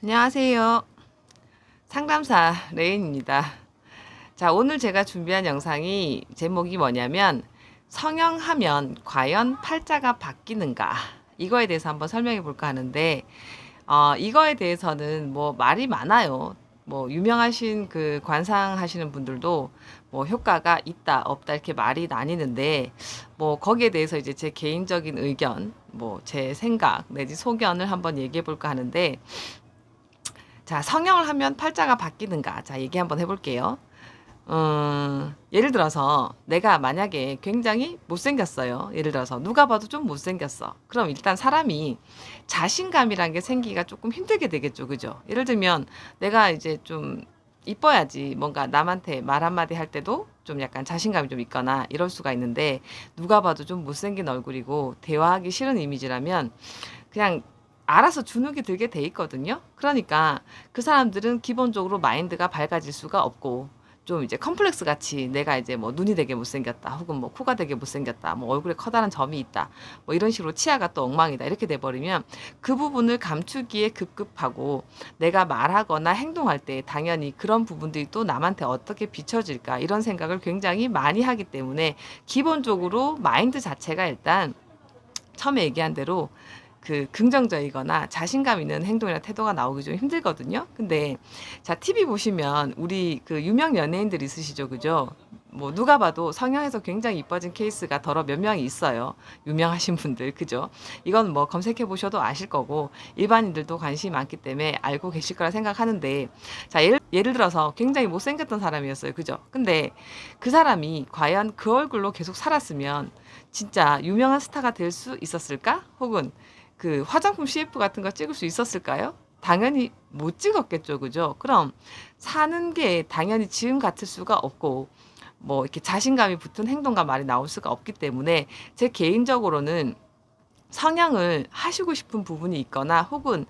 안녕하세요. 상담사 레인입니다. 자, 오늘 제가 준비한 영상이 제목이 뭐냐면 성형하면 과연 팔자가 바뀌는가? 이거에 대해서 한번 설명해 볼까 하는데 어, 이거에 대해서는 뭐 말이 많아요. 뭐 유명하신 그 관상하시는 분들도 뭐 효과가 있다 없다 이렇게 말이 나뉘는데 뭐 거기에 대해서 이제 제 개인적인 의견 뭐 제 생각 내지 소견을 한번 얘기해 볼까 하는데 자, 성형을 하면 팔자가 바뀌는가? 자, 얘기 한번 해볼게요. 음, 예를 들어서 내가 만약에 굉장히 못생겼어요. 예를 들어서 누가 봐도 좀 못생겼어. 그럼 일단 사람이 자신감이란 게 생기기가 조금 힘들게 되겠죠. 그죠? 예를 들면 내가 이제 좀 이뻐야지 뭔가 남한테 말 한마디 할 때도 좀 약간 자신감이 좀 있거나 이럴 수가 있는데 누가 봐도 좀 못생긴 얼굴이고 대화하기 싫은 이미지라면 그냥 알아서 주눅이 들게 돼 있거든요. 그러니까 그 사람들은 기본적으로 마인드가 밝아질 수가 없고 좀 이제 컴플렉스 같이 내가 이제 뭐 눈이 되게 못생겼다 혹은 뭐 코가 되게 못생겼다 뭐 얼굴에 커다란 점이 있다 뭐 이런 식으로 치아가 또 엉망이다 이렇게 돼 버리면 그 부분을 감추기에 급급하고 내가 말하거나 행동할 때 당연히 그런 부분들이 또 남한테 어떻게 비춰질까 이런 생각을 굉장히 많이 하기 때문에 기본적으로 마인드 자체가 일단 처음에 얘기한 대로 그 긍정적이거나 자신감 있는 행동이나 태도가 나오기 좀 힘들거든요. 근데 자 TV 보시면 우리 그 유명 연예인들 있으시죠, 그죠? 뭐 누가 봐도 성형해서 굉장히 이뻐진 케이스가 더러 몇 명이 있어요. 유명하신 분들, 그죠? 이건 뭐 검색해 보셔도 아실 거고 일반인들도 관심이 많기 때문에 알고 계실 거라 생각하는데 자 예를, 예를 들어서 굉장히 못생겼던 사람이었어요, 그죠? 근데 그 사람이 과연 그 얼굴로 계속 살았으면 진짜 유명한 스타가 될 수 있었을까? 혹은 그 화장품 CF 같은 거 찍을 수 있었을까요? 당연히 못 찍었겠죠, 그죠? 그럼 사는 게 당연히 지금 같을 수가 없고 뭐 이렇게 자신감이 붙은 행동과 말이 나올 수가 없기 때문에 제 개인적으로는 성향을 하시고 싶은 부분이 있거나 혹은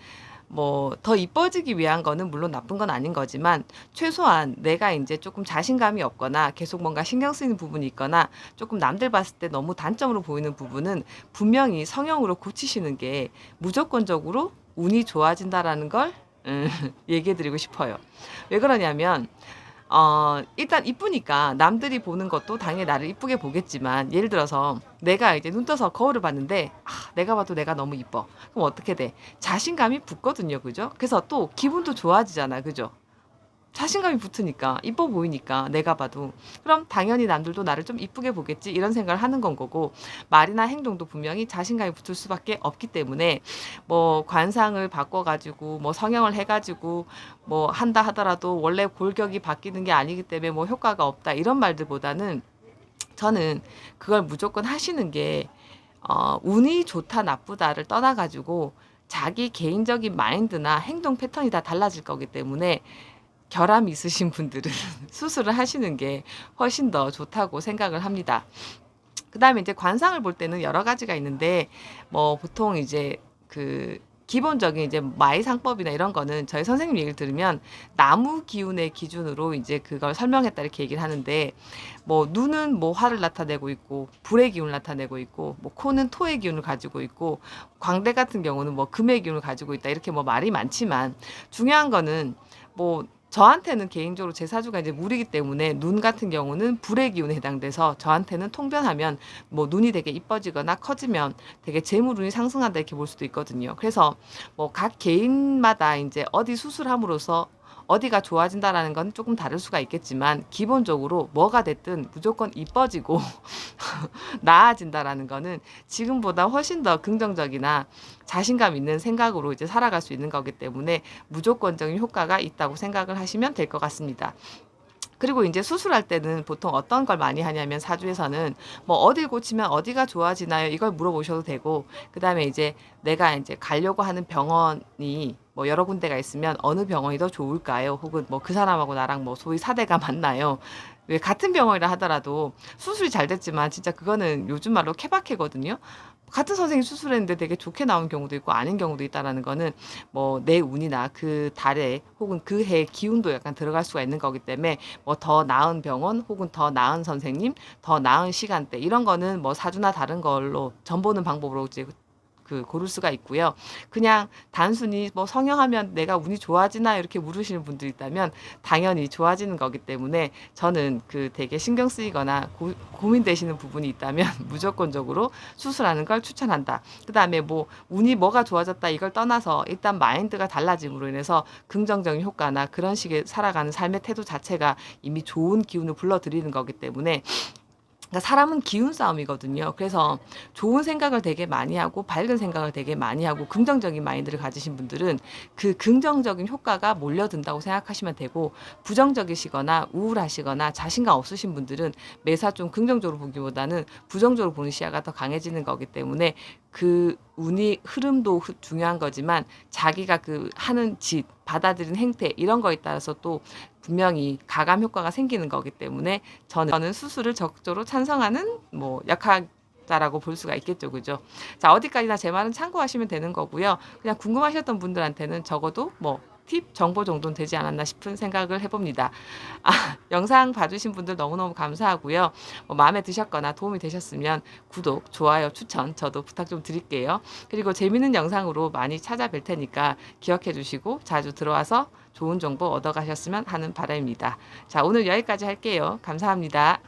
뭐 더 이뻐지기 위한 거는 물론 나쁜 건 아닌 거지만 최소한 내가 이제 조금 자신감이 없거나 계속 뭔가 신경 쓰이는 부분이 있거나 조금 남들 봤을 때 너무 단점으로 보이는 부분은 분명히 성형으로 고치시는 게 무조건적으로 운이 좋아진다라는 걸 음, 얘기해 드리고 싶어요. 왜 그러냐면 어, 일단 이쁘니까 남들이 보는 것도 당연히 나를 이쁘게 보겠지만 예를 들어서 내가 이제 눈 떠서 거울을 봤는데 아, 내가 봐도 내가 너무 이뻐. 그럼 어떻게 돼? 자신감이 붙거든요. 그죠? 그래서 또 기분도 좋아지잖아. 그죠? 자신감이 붙으니까 이뻐 보이니까 내가 봐도. 그럼 당연히 남들도 나를 좀 이쁘게 보겠지 이런 생각을 하는 건 거고 말이나 행동도 분명히 자신감이 붙을 수밖에 없기 때문에 뭐 관상을 바꿔 가지고 뭐 성형을 해 가지고 뭐 한다 하더라도 원래 골격이 바뀌는 게 아니기 때문에 뭐 효과가 없다 이런 말들보다는 저는 그걸 무조건 하시는 게 어, 운이 좋다 나쁘다를 떠나 가지고 자기 개인적인 마인드나 행동 패턴이 다 달라질 거기 때문에 결함 있으신 분들은 수술을 하시는 게 훨씬 더 좋다고 생각을 합니다. 그 다음에 이제 관상을 볼 때는 여러 가지가 있는데 뭐 보통 이제 그 기본적인 이제 마이 상법이나 이런 거는 저희 선생님 얘기를 들으면 나무 기운의 기준으로 이제 그걸 설명했다 이렇게 얘기를 하는데 뭐 눈은 뭐 화를 나타내고 있고 불의 기운을 나타내고 있고 뭐 코는 토의 기운을 가지고 있고 광대 같은 경우는 뭐 금의 기운을 가지고 있다 이렇게 뭐 말이 많지만 중요한 거는 뭐 저한테는 개인적으로 제 사주가 이제 물이기 때문에 눈 같은 경우는 불의 기운에 해당돼서 저한테는 통변하면 뭐 눈이 되게 이뻐지거나 커지면 되게 재물운이 상승한다 이렇게 볼 수도 있거든요. 그래서 뭐 각 개인마다 이제 어디 수술함으로써 어디가 좋아진다라는 건 조금 다를 수가 있겠지만 기본적으로 뭐가 됐든 무조건 이뻐지고 나아진다라는 거는 지금보다 훨씬 더 긍정적이나 자신감 있는 생각으로 이제 살아갈 수 있는 거기 때문에 무조건적인 효과가 있다고 생각을 하시면 될 것 같습니다. 그리고 이제 수술할 때는 보통 어떤 걸 많이 하냐면 사주에서는 뭐 어딜 고치면 어디가 좋아지나요? 이걸 물어보셔도 되고 그다음에 이제 내가 이제 가려고 하는 병원이 뭐 여러 군데가 있으면 어느 병원이 더 좋을까요? 혹은 뭐 그 사람하고 나랑 뭐 소위 사대가 맞나요? 왜 같은 병원이라 하더라도 수술이 잘 됐지만 진짜 그거는 요즘 말로 케바케거든요. 같은 선생님이 수술했는데 되게 좋게 나온 경우도 있고 아닌 경우도 있다라는 거는 뭐 내 운이나 그 달에 혹은 그해 기운도 약간 들어갈 수가 있는 거기 때문에 뭐 더 나은 병원 혹은 더 나은 선생님, 더 나은 시간대 이런 거는 뭐 사주나 다른 걸로 전 보는 방법으로 이제 그 고를 수가 있고요. 그냥 단순히 뭐 성형하면 내가 운이 좋아지나 이렇게 물으시는 분들이 있다면 당연히 좋아지는 거기 때문에 저는 그 되게 신경 쓰이거나 고, 고민되시는 부분이 있다면 무조건적으로 수술하는 걸 추천한다. 그다음에 뭐 운이 뭐가 좋아졌다 이걸 떠나서 일단 마인드가 달라짐으로 인해서 긍정적인 효과나 그런 식의 살아가는 삶의 태도 자체가 이미 좋은 기운을 불러들이는 거기 때문에 그러니까 사람은 기운 싸움이거든요. 그래서 좋은 생각을 되게 많이 하고 밝은 생각을 되게 많이 하고 긍정적인 마인드를 가지신 분들은 그 긍정적인 효과가 몰려든다고 생각하시면 되고 부정적이시거나 우울하시거나 자신감 없으신 분들은 매사 좀 긍정적으로 보기보다는 부정적으로 보는 시야가 더 강해지는 거기 때문에 그 운이 흐름도 흐- 중요한 거지만 자기가 그 하는 짓 받아들인 행태 이런 거에 따라서 또 분명히 가감 효과가 생기는 거기 때문에 저는, 수술을 적극적으로 찬성하는 뭐 약학자라고 볼 수가 있겠죠, 그죠? 자 어디까지나 제 말은 참고하시면 되는 거고요. 그냥 궁금하셨던 분들한테는 적어도 뭐 팁 정보 정도는 되지 않았나 싶은 생각을 해봅니다. 아, 영상 봐주신 분들 너무너무 감사하고요. 뭐 마음에 드셨거나 도움이 되셨으면 구독, 좋아요, 추천 저도 부탁 좀 드릴게요. 그리고 재밌는 영상으로 많이 찾아뵐 테니까 기억해 주시고 자주 들어와서 좋은 정보 얻어 가셨으면 하는 바람입니다. 자, 오늘 여기까지 할게요. 감사합니다.